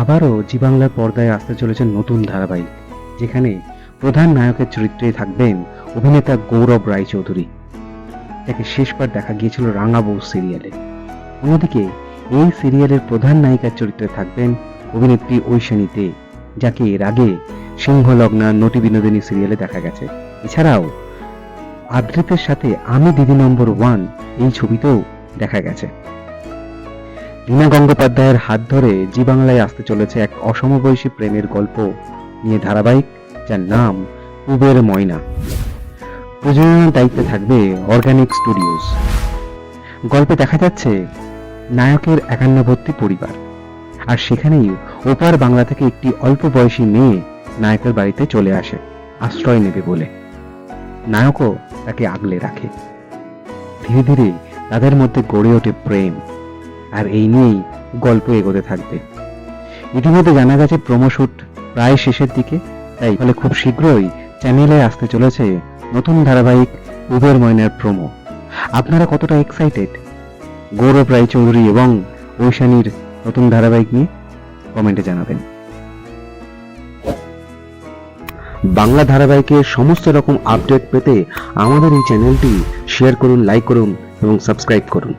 আবারও জি বাংলার পর্দায় আসতে চলেছে নতুন ধারাবাহিক, যেখানে প্রধান নায়কের চরিত্রে থাকবেন অভিনেতা গৌরব রায়চৌধুরী। যাকে শেষবার দেখা গিয়েছিল রাঙাবৌ সিরিয়ালে। অন্যদিকে এই সিরিয়ালের প্রধান নায়িকার চরিত্রে থাকবেন অভিনেত্রী ঐশানী দে, যাকে এর আগে সিংহলগ্না নটি বিনোদিনী সিরিয়ালে দেখা গেছে। এছাড়াও আদ্রিতের সাথে আমি দিদি নম্বর ওয়ান এই ছবিতেও দেখা গেছে। রীনা গঙ্গোপাধ্যায়ের হাত ধরে জি বাংলায় আসতে চলেছে এক অসমবয়সী প্রেমের গল্প। নিয়ে ধারাবাহিক যার নাম উবের ময়না। প্রযোজনার দায়িত্বে থাকবে অর্গানিক স্টুডিওস। গল্পে দেখা যাচ্ছে নায়কের একান্নবর্তী পরিবার। আর সেখানেই ওপার বাংলা থেকে একটি অল্প বয়সী মেয়ে নায়কের বাড়িতে চলে আসে, আশ্রয় নেবে বলে। নায়কও তাকে আগলে রাখে। ধীরে ধীরে তাদের মধ্যে গড়ে ওঠে প্রেম। আর এই নিয়েই গল্প এগোতে থাকবে। ইতিমধ্যে জানা গেছে প্রোমোশুট প্রায় শেষের দিকে, তাই ফলে খুব শীঘ্রই চ্যানেলে আসতে চলেছে নতুন ধারাবাহিক উবের ময়নার প্রোমো। আপনারা কতটা এক্সাইটেড গৌরব রায়চৌধুরী এবং ঐশানীর নতুন ধারাবাহিক নিয়ে কমেন্টে জানাবেন। বাংলা ধারাবাহিকের সমস্ত রকম আপডেট পেতে আমাদের এই চ্যানেলটি শেয়ার করুন লাইক করুন এবং সাবস্ক্রাইব করুন।